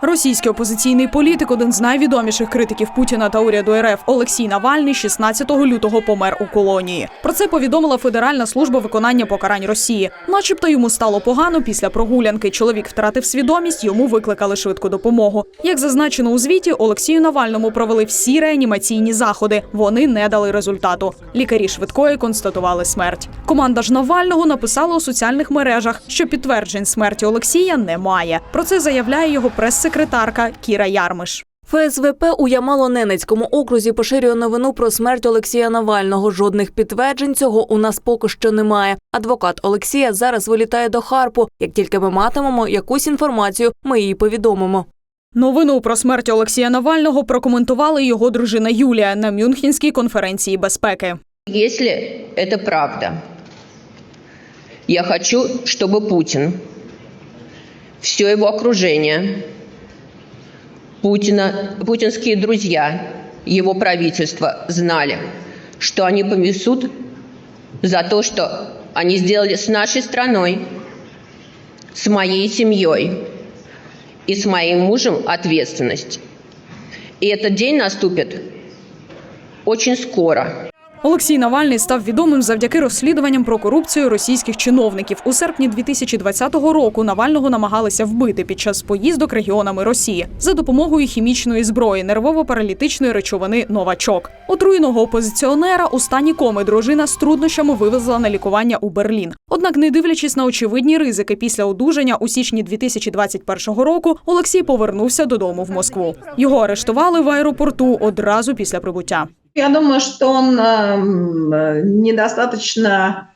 Російський опозиційний політик, один з найвідоміших критиків Путіна та уряду РФ Олексій Навальний 16 лютого помер у колонії. Про це повідомила Федеральна служба виконання покарань Росії. Начебто йому стало погано після прогулянки. Чоловік втратив свідомість, йому викликали швидку допомогу. Як зазначено у звіті, Олексію Навальному провели всі реанімаційні заходи. Вони не дали результату. Лікарі швидкої констатували смерть. Команда ж Навального написала у соціальних мережах, що підтверджень смерті Олексія немає. Про це заявляє його прес-секретарка Кіра Ярмиш. ФСВП у Ямало-Ненецькому окрузі поширює новину про смерть Олексія Навального. Жодних підтверджень цього у нас поки що немає. Адвокат Олексія зараз вилітає до Харпу. Як тільки ми матимемо якусь інформацію, ми її повідомимо. Новину про смерть Олексія Навального прокоментувала його дружина Юлія на Мюнхенській конференції безпеки. Если это правда, я хочу, чтобы Путин, все его окружение, Путина, путинские друзья, его правительство знали, что они понесут за то, что они сделали с нашей страной, с моей семьей и с моим мужем ответственность. И этот день наступит очень скоро. Олексій Навальний став відомим завдяки розслідуванням про корупцію російських чиновників. У серпні 2020 року Навального намагалися вбити під час поїздок регіонами Росії за допомогою хімічної зброї, нервово-паралітичної речовини Новачок. Отруєного опозиціонера у стані коми дружина з труднощами вивезла на лікування у Берлін. Однак, не дивлячись на очевидні ризики після одужання у січні 2021 року, Олексій повернувся додому в Москву. Його арештували в аеропорту одразу після прибуття. Я думаю, что он эм, недостаточно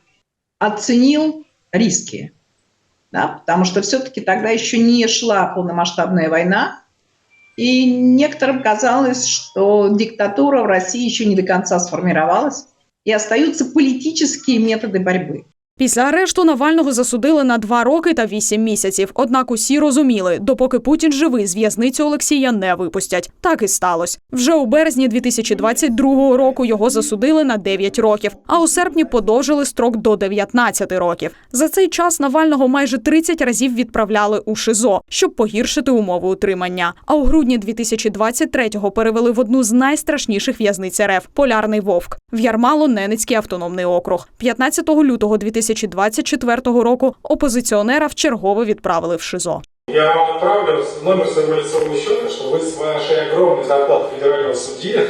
оценил риски, да, потому что все-таки тогда еще не шла полномасштабная война, и некоторым казалось, что диктатура в России еще не до конца сформировалась, и остаются политические методы борьбы. Після арешту Навального засудили на два роки та вісім місяців. Однак усі розуміли, допоки Путін живий, з в'язниці Олексія не випустять. Так і сталося. Вже у березні 2022 року його засудили на 9 років, а у серпні подовжили строк до 19 років. За цей час Навального майже 30 разів відправляли у ШИЗО, щоб погіршити умови утримання. А у грудні 2023-го перевели в одну з найстрашніших в'язниць РФ – Полярний Вовк в Ярмало-Ненецький автономний округ. 15 лютого 2024 року опозиціонера вчергове відправили в ШИЗО. Я вам отправлю номер своего лицевого счета, что вы с вашей огромной зарплаты федерального судьи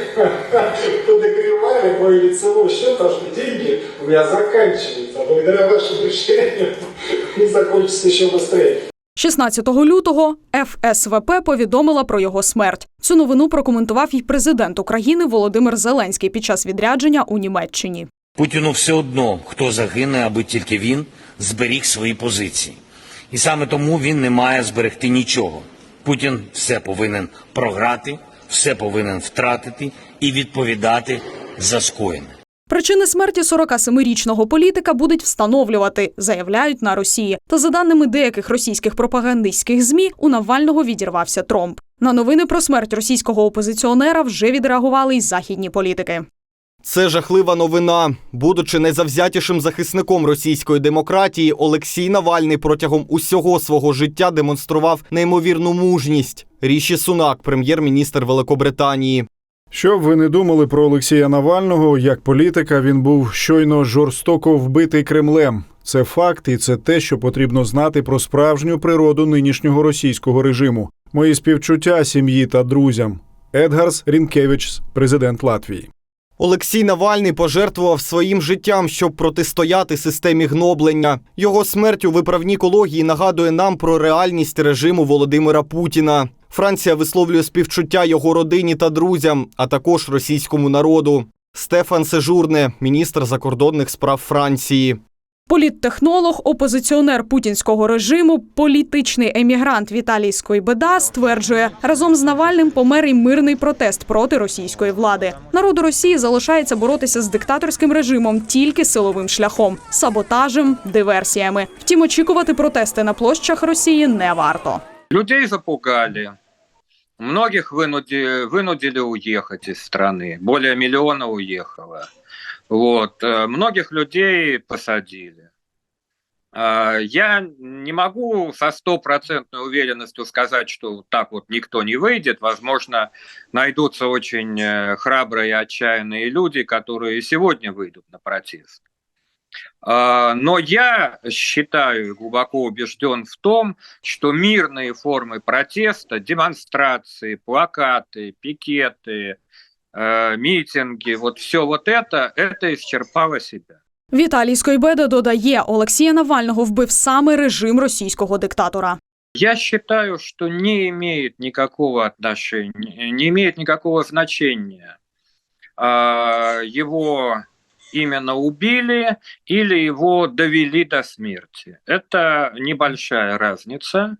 подогревали мой лицевой счет, потому что деньги у меня заканчиваются. А благодаря вашим решениям они закончатся еще быстрее. 16 лютого ФСВП повідомила про його смерть. Цю новину прокоментував і президент України Володимир Зеленський під час відрядження у Німеччині. Путіну все одно, хто загине, аби тільки він зберіг свої позиції. І саме тому він не має зберегти нічого. Путін все повинен програти, все повинен втратити і відповідати за скоєне. Причини смерті 47-річного політика будуть встановлювати, заявляють на Росії. Та за даними деяких російських пропагандистських змі, у Навального відірвався тромб. На новини про смерть російського опозиціонера вже відреагували й західні політики. Це жахлива новина. Будучи найзавзятішим захисником російської демократії, Олексій Навальний протягом усього свого життя демонстрував неймовірну мужність. Ріші Сунак, прем'єр-міністр Великобританії. Що б ви не думали про Олексія Навального, як політика він був щойно жорстоко вбитий Кремлем. Це факт, і це те, що потрібно знати про справжню природу нинішнього російського режиму. Мої співчуття сім'ї та друзям. Едгарс Рінкевич, президент Латвії. Олексій Навальний пожертвував своїм життям, щоб протистояти системі гноблення. Його смерть у виправній кології нагадує нам про реальність режиму Володимира Путіна. Франція висловлює співчуття його родині та друзям, а також російському народу. Стефан Сежурне, міністр закордонних справ Франції. Політтехнолог, опозиціонер путінського режиму, політичний емігрант Віталій Скойбеда стверджує, разом з Навальним помер і мирний протест проти російської влади. Народу Росії залишається боротися з диктаторським режимом тільки силовим шляхом, саботажем, диверсіями. Втім, очікувати протести на площах Росії не варто. Людей запугали. Многих вынуди- вынудили уехать из страны. Более миллиона уехало. Вот. э, Многих людей посадили. А, Я не могу со стопроцентной уверенностью сказать, что так вот никто не выйдет. Возможно, найдутся очень э, храбрые и отчаянные люди, которые сегодня выйдут на протест. Но я считаю глубоко убежден в том, что мирные формы протеста, демонстрации, плакаты, пикеты, э, митинги, вот все вот это, это исчерпало себя. Віталій Скойбеда додає, Олексія Навального вбив саме режим російського диктатора. Я считаю, что не имеет никакого отношения, не имеет никакого значения, а, его именно убили или его довели до смерти. Это небольшая разница,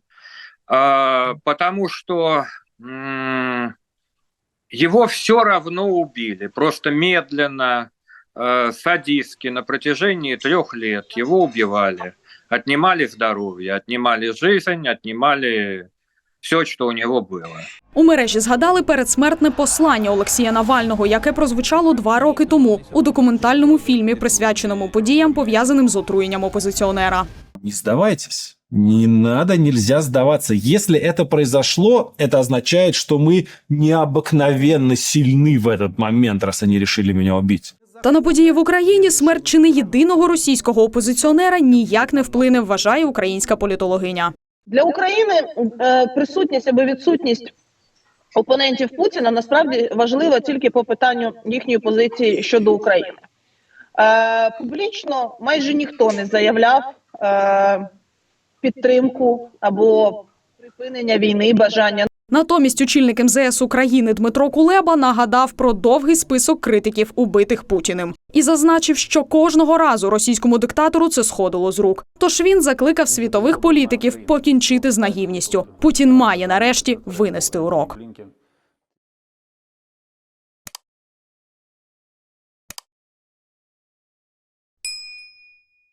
а, потому что м, его все равно убили, просто медленно, э, садистски на протяжении трех лет его убивали отнимали здоровье, отнимали жизнь, отнимали все, что у него было. У мережі згадали передсмертне послання Олексія Навального, яке прозвучало два роки тому у документальному фільмі, присвяченому подіям, пов'язаним з отруєнням опозиціонера. Не сдавайтесь. Не надо, нельзя сдаваться. Если это произошло, это означает, что мы необыкновенно сильны в этот момент, раз они решили меня убить. Та на події в Україні смерть чи не єдиного російського опозиціонера ніяк не вплине, вважає українська політологиня. Для України е, присутність або відсутність опонентів Путіна насправді важлива тільки по питанню їхньої позиції щодо України. Е, публічно майже ніхто не заявляв е, підтримку або припинення війни, бажання Натомість очільник МЗС України Дмитро Кулеба нагадав про довгий список критиків, убитих Путіним, і зазначив, що кожного разу російському диктатору це сходило з рук. Тож він закликав світових політиків покінчити з нагівністю. Путін має нарешті винести урок.